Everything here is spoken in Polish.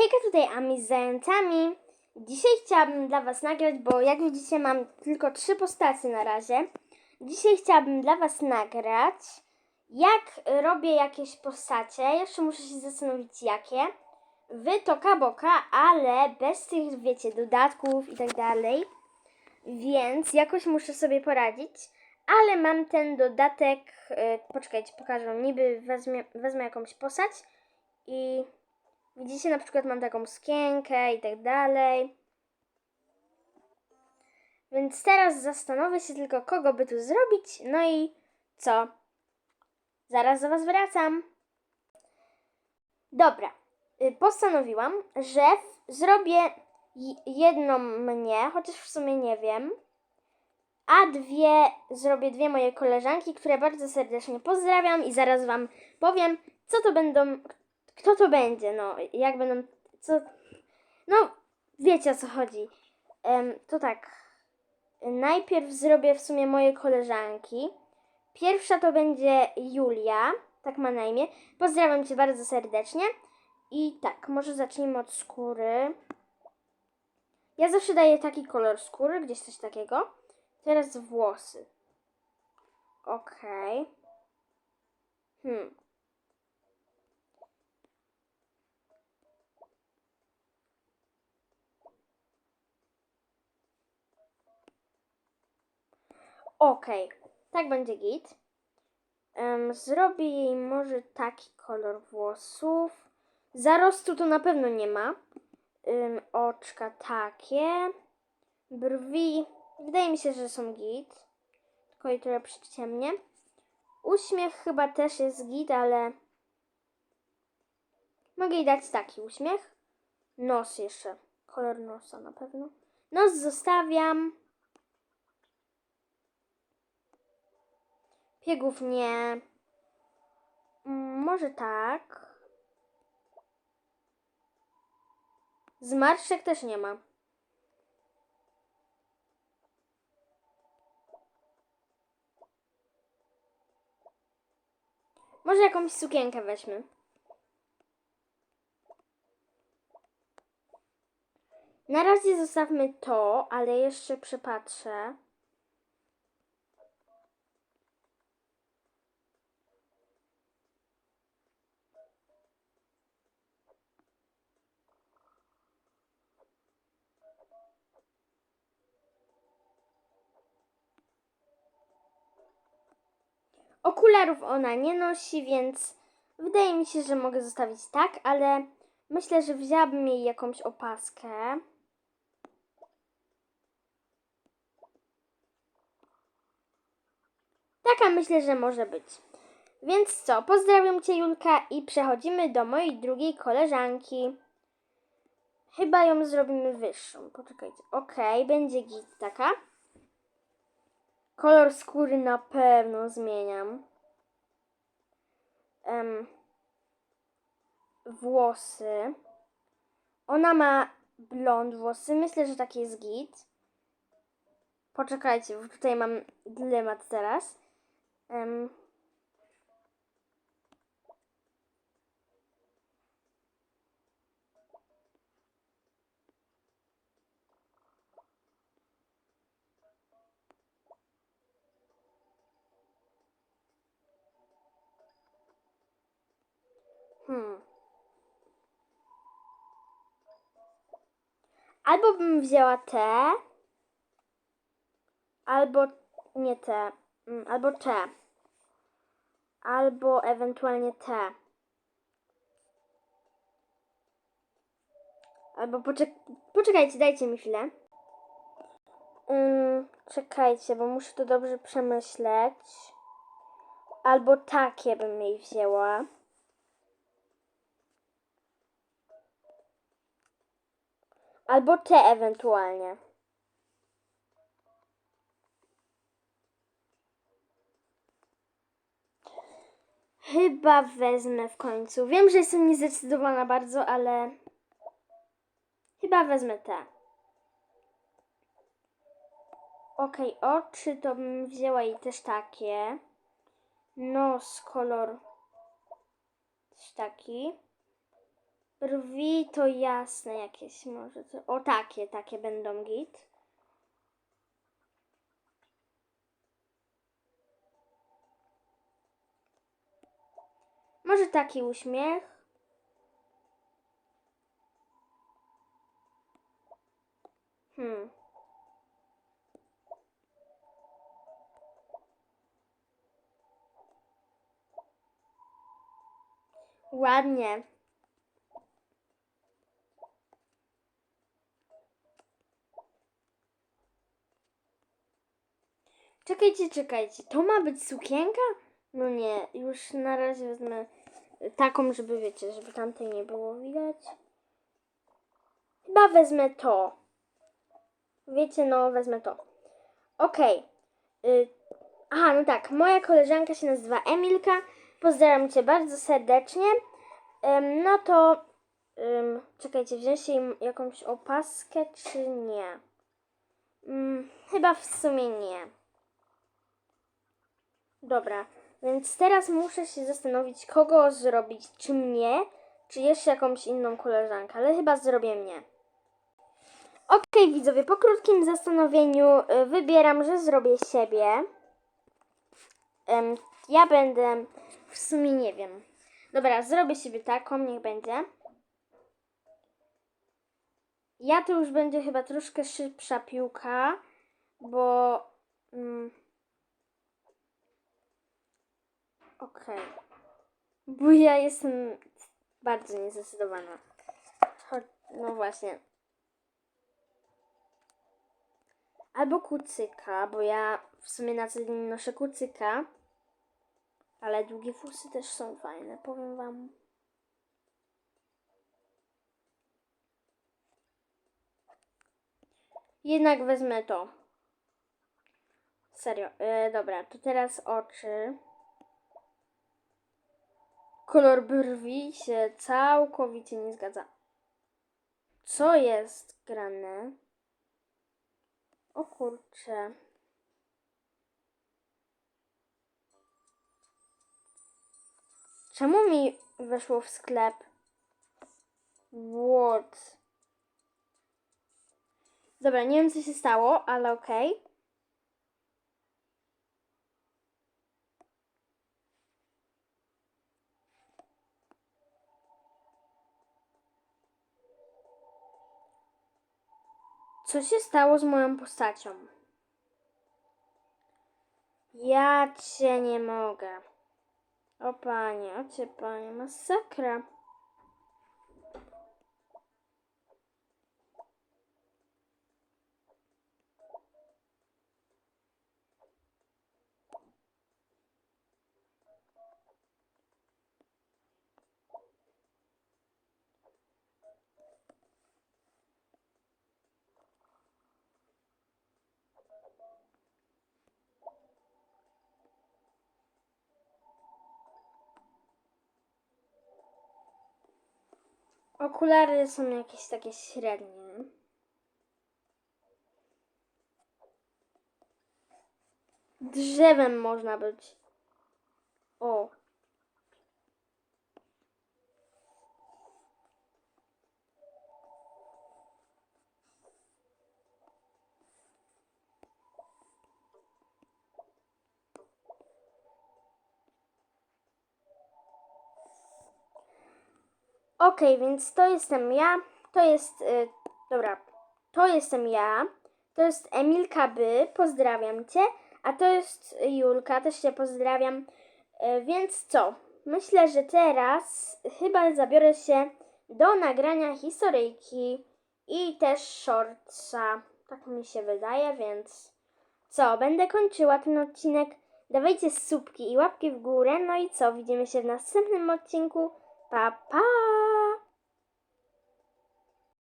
Hejka, tutaj Ami z zającami. Dzisiaj chciałabym dla Was nagrać, bo jak widzicie mam tylko trzy postacie na razie. Dzisiaj chciałabym dla Was nagrać, jak robię jakieś postacie. Jeszcze muszę się zastanowić jakie. Wy to kaboka, ale bez tych, wiecie, dodatków i tak dalej. Więc jakoś muszę sobie poradzić. Ale mam ten dodatek. e, poczekajcie, pokażę. Niby wezmę, wezmę jakąś postać i Widzicie, na przykład mam taką skienkę i tak dalej. Więc teraz zastanowię się tylko, kogo by tu zrobić. No i co? Zaraz do Was wracam. Dobra, y, postanowiłam, że zrobię jedną mnie, chociaż w sumie nie wiem, a dwie zrobię dwie moje koleżanki, które bardzo serdecznie pozdrawiam i zaraz Wam powiem, co to będą, kto to będzie, no, jak będą, co, no, wiecie o co chodzi. Em, to tak, najpierw zrobię w sumie moje koleżanki. Pierwsza to będzie Julia, tak ma na imię. Pozdrawiam Cię bardzo serdecznie. I tak, może zacznijmy od skóry. Ja zawsze daję taki kolor skóry, gdzieś coś takiego. Teraz włosy. Okej. Hmm. Okej, tak będzie git. Em, zrobię jej może taki kolor włosów. Zarostu to na pewno nie ma. Ym, oczka takie. Brwi. Wydaje mi się, że są git. Tylko je trochę przyciemnię. Uśmiech chyba też jest git, ale mogę jej dać taki uśmiech. Nos jeszcze. Kolor nosa na pewno. Nos zostawiam. Piegów nie. Mm, Może tak. Zmarszczek też nie ma. Może jakąś sukienkę weźmy. Na razie zostawmy to, ale jeszcze przepatrzę. Okularów ona nie nosi, więc wydaje mi się, że mogę zostawić tak, ale myślę, że wzięłabym jej jakąś opaskę. Taka myślę, że może być. Więc co, pozdrawiam Cię Julka i przechodzimy do mojej drugiej koleżanki. Chyba ją zrobimy wyższą. Poczekajcie. Okej, będzie git taka. Kolor skóry na pewno zmieniam. Em, włosy. Ona ma blond włosy. Myślę, że taki jest git. Poczekajcie, bo tutaj mam dylemat teraz. Em, Hmm. Albo bym wzięła te, albo nie te, mm, albo te, albo ewentualnie te. Albo poczek poczekajcie, dajcie mi chwilę. Ym, czekajcie, bo muszę to dobrze przemyśleć. Albo takie bym jej wzięła. Albo te ewentualnie. Chyba wezmę w końcu. Wiem, że jestem niezdecydowana bardzo, ale chyba wezmę te. Okej, oczy to bym wzięła i też takie. Nos, kolor też taki. Brwi to jasne jakieś może. O takie, takie będą git. Może taki uśmiech. Hmm. Ładnie. Czekajcie, czekajcie. To ma być sukienka? No nie, już na razie wezmę taką, żeby wiecie, żeby tamtej nie było widać. Chyba wezmę to. Wiecie, no wezmę to. Okej. Y, aha, no tak. Moja koleżanka się nazywa Emilka. Pozdrawiam Cię bardzo serdecznie. Ym, no to ym, czekajcie, wziąć jej jakąś opaskę, czy nie? Ym, chyba w sumie nie. Dobra, więc teraz muszę się zastanowić, kogo zrobić, czy mnie, czy jeszcze jakąś inną koleżankę, ale chyba zrobię mnie. Okej, widzowie, po krótkim zastanowieniu y, wybieram, że zrobię siebie. Ja będę, w sumie nie wiem. Dobra, zrobię siebie taką, niech będzie. Ja to już będzie chyba troszkę szybsza piłka, bo... Mm, Okej. Bo ja jestem bardzo niezdecydowana. No właśnie. Albo kucyka, bo ja w sumie na co dzień noszę kucyka. Ale długie fusy też są fajne, powiem wam. Jednak wezmę to. Serio. E, dobra, to teraz oczy. Kolor brwi się całkowicie nie zgadza. Co jest grane? O kurcze. Czemu mi weszło w sklep? What? Dobra, nie wiem co się stało, ale okej. Co się stało z moją postacią? Ja cię nie mogę. O panie, o cię panie, masakra. Okulary są jakieś takie średnie. Drzewem można być. O. Okej, więc to jestem ja, to jest, y, dobra, to jestem ja, to jest Emilka By, pozdrawiam Cię, a to jest Julka, też Cię pozdrawiam, Y, więc co, myślę, że teraz chyba zabiorę się do nagrania historyjki i też shortsa, tak mi się wydaje, więc co, będę kończyła ten odcinek, dawajcie subki i łapki w górę, no i co, widzimy się w następnym odcinku, pa pa!